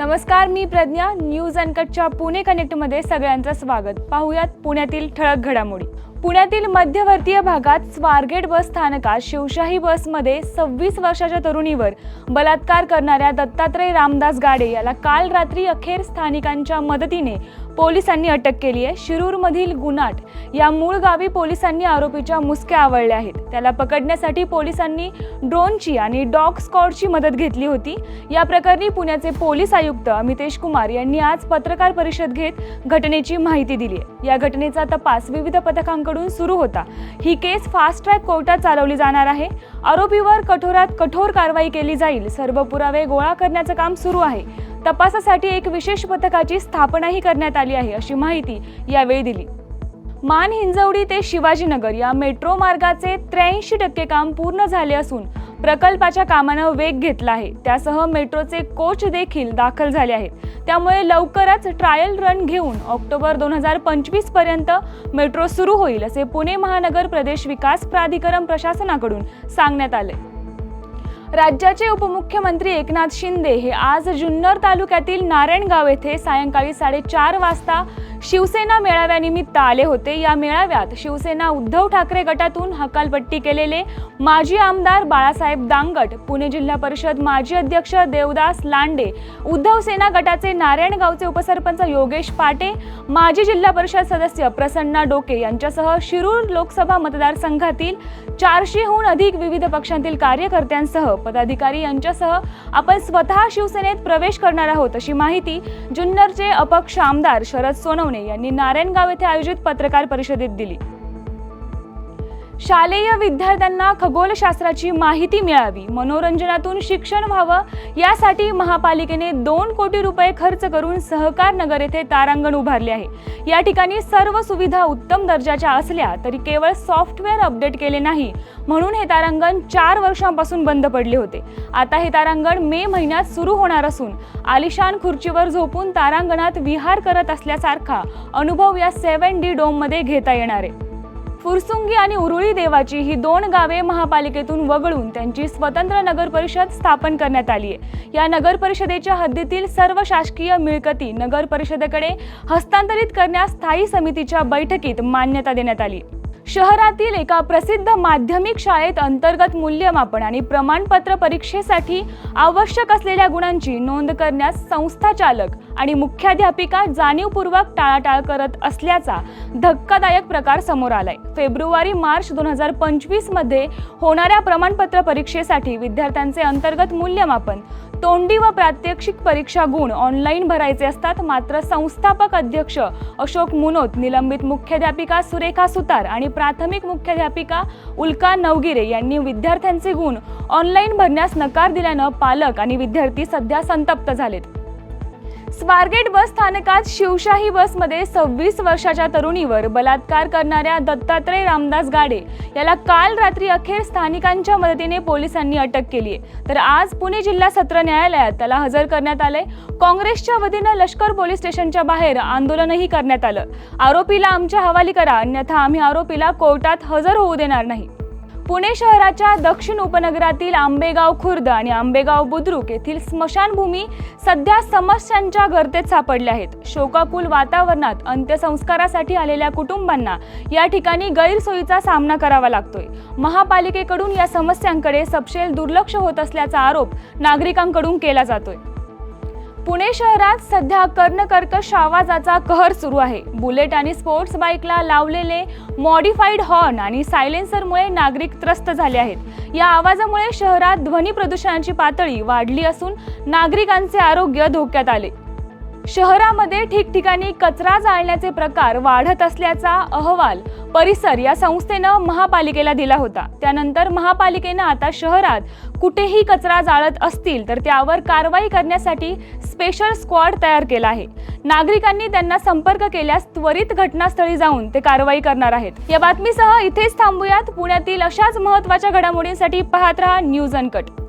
नमस्कार मी प्रज्ञा. न्यूज अनकटच्या पुणे कनेक्टमध्ये सगळ्यांचं स्वागत. पाहुयात पुण्यातील ठळक घडामोडी. पुण्यातील मध्यवर्तीय भागात स्वारगेट बस स्थानकात शिवशाही बसमध्ये सव्वीस वर्षाच्या तरुणीवर बलात्कार करणाऱ्या दत्तात्रय रामदास गाडे याला काल रात्री अखेर स्थानिकांच्या मदतीने पोलिसांनी अटक केली आहे. शिरूरमधील गुनाट या मूळ गावी पोलिसांनी आरोपीच्या मुसक्या आवळल्या आहेत. त्याला पकडण्यासाठी पोलिसांनी ड्रोनची आणि डॉग स्कॉडची मदत घेतली होती. या प्रकरणी पुण्याचे पोलीस आयुक्त अमितेश कुमार यांनी आज पत्रकार परिषद घेत घटनेची माहिती दिली आहे. या घटनेचा तपास विविध पथकांकडून सुरू होता. ही केस फास्ट ट्रॅक कोर्टात चालवली जाणार आहे. आरोपीवर कठोरात कठोर कारवाई केली जाईल. सर्व पुरावे गोळा करण्याचं काम सुरू आहे. तपासासाठी एक विशेष पथकाची स्थापनाही करण्यात आली आहे अशी माहिती यावेळी दिली. मान हिंजवडी ते शिवाजीनगर या मेट्रो मार्गाचे त्र्याऐंशी टक्के काम पूर्ण झाले असून प्रकल्पाच्या कामानं वेग घेतला आहे. त्यासह मेट्रोचे कोच देखील दाखल झाले आहेत. त्यामुळे लवकरच ट्रायल रन घेऊन ऑक्टोबर दोन हजार पंचवीसपर्यंत मेट्रो सुरू होईल असे पुणे महानगर प्रदेश विकास प्राधिकरण प्रशासनाकडून सांगण्यात आले. राज्याचे उपमुख्यमंत्री एकनाथ शिंदे हे आज जुन्नर तालुक्यातील नारायणगाव येथे सायंकाळी साडेचार वाजता शिवसेना मेळाव्यानिमित्त आले होते. या मेळाव्यात शिवसेना उद्धव ठाकरे गटातून हकालपट्टी केलेले माजी आमदार बाळासाहेब दांगट पुणे जिल्हा परिषद माजी अध्यक्ष देवदास लांडे उद्धव सेना गटाचे नारायणगावचे उपसरपंच योगेश पाटे माजी जिल्हा परिषद सदस्य प्रसन्ना डोके यांच्यासह शिरूर लोकसभा मतदारसंघातील चारशेहून अधिक विविध पक्षांतील कार्यकर्त्यांसह पदाधिकारी यांच्यासह आपण स्वतः शिवसेनेत प्रवेश करणार आहोत अशी माहिती जुन्नरचे अपक्ष आमदार शरद सोनवणे यांनी नारायणगाव येथे आयोजित पत्रकार परिषदेत दिली. शालेय विद्यार्थ्यांना खगोलशास्त्राची माहिती मिळावी. मनोरंजनातून शिक्षण व्हावं. यासाठी महापालिकेने दोन कोटी रुपये खर्च करून सहकार नगर येथे तारांगण उभारले आहे. या ठिकाणी सर्व सुविधा उत्तम दर्जाच्या असल्या तरी केवळ सॉफ्टवेअर अपडेट केले नाही. म्हणून हे तारांगण चार वर्षांपासून बंद पडले होते. आता हे तारांगण मे महिन्यात सुरू होणार असून आलिशान खुर्चीवर झोपून तारांगणात विहार करत असल्यासारखा अनुभव या सेव्हन डी डोममध्ये घेता येणार आहे. फुरसुंगी आणि उरुळी देवाची ही दोन गावे महापालिकेतून वगळून त्यांची स्वतंत्र नगर परिषद स्थापन करण्यात आली आहे. या नगर परिषदेच्या हद्दीतील सर्व शासकीय मिळकती नगर परिषदेकडे हस्तांतरित करण्यास स्थायी समितीच्या बैठकीत मान्यता देण्यात आली. शहरातील एका प्रसिद्ध माध्यमिक शाळेत अंतर्गत मूल्यमापन आणि प्रमाणपत्र परीक्षेसाठी आवश्यक असलेल्या गुणांची नोंद करण्यास संस्था चालक आणि मुख्याध्यापिका जाणीवपूर्वक टाळाटाळ करत असल्याचा धक्कादायक प्रकार समोर आलाय. फेब्रुवारी मार्च दोन हजार पंचवीसमध्ये होणाऱ्या प्रमाणपत्र परीक्षेसाठी विद्यार्थ्यांचे अंतर्गत मूल्यमापन तोंडी व प्रात्यक्षिक परीक्षा गुण ऑनलाईन भरायचे असतात. मात्र संस्थापक अध्यक्ष अशोक मुनोत निलंबित मुख्याध्यापिका सुरेखा सुतार आणि प्राथमिक मुख्याध्यापिका उल्का नवगिरे यांनी विद्यार्थ्यांचे गुण ऑनलाईन भरण्यास नकार दिल्यानं पालक आणि विद्यार्थी सध्या संतप्त झालेत. स्वारगेट बस स्थानकात शिवशाही बसमध्ये सव्वीस वर्षाच्या तरुणीवर बलात्कार करणाऱ्या दत्तात्रय रामदास गाडे याला काल रात्री अखेर स्थानिकांच्या मदतीने पोलिसांनी अटक केली आहे. तर आज पुणे जिल्हा सत्र न्यायालयात त्याला हजर करण्यात आले काँग्रेसच्या वतीनं लष्कर पोलीस स्टेशनच्या बाहेर आंदोलनही करण्यात आलं. आरोपीला आमच्या हवाली करा अन्यथा आम्ही आरोपीला कोर्टात हजर होऊ देणार नाही. पुणे शहराच्या दक्षिण उपनगरातील आंबेगाव खुर्द आणि आंबेगाव बुद्रुक येथील स्मशानभूमी सध्या समस्यांच्या गर्तेत सापडल्या आहेत. शोकाकुल वातावरणात अंत्यसंस्कारासाठी आलेल्या कुटुंबांना या ठिकाणी गैरसोयीचा सामना करावा लागतोय. महापालिकेकडून या समस्यांकडे सपशेल दुर्लक्ष होत असल्याचा आरोप नागरिकांकडून केला जातोय. पुणे शहरात सध्या कर्णकर्कश आवाजाचा कहर सुरू आहे. बुलेट आणि स्पोर्ट्स बाईकला लावलेले मॉडिफाईड हॉर्न आणि सायलेन्सरमुळे नागरिक त्रस्त झाले आहेत. या आवाजामुळे शहरात ध्वनी प्रदूषणाची पातळी वाढली असून नागरिकांचे आरोग्य धोक्यात आले. शहरामध्ये ठिकठिकाणी कचरा जाळण्याचे प्रकार वाढत असल्याचा अहवाल परिसर या संस्थेनं महापालिकेला दिला होता. त्यानंतर महापालिकेनं आता शहरात कुठेही कचरा जाळत असतील तर त्यावर कारवाई करण्यासाठी स्पेशल स्क्वॉड तयार केला आहे. नागरिकांनी त्यांना संपर्क केल्यास त्वरित घटनास्थळी जाऊन ते कारवाई करणार आहेत. या बातमीसह इथेच थांबूयात. पुण्यातील अशाच महत्त्वाच्या घडामोडींसाठी पाहत रहा न्यूज अनकट.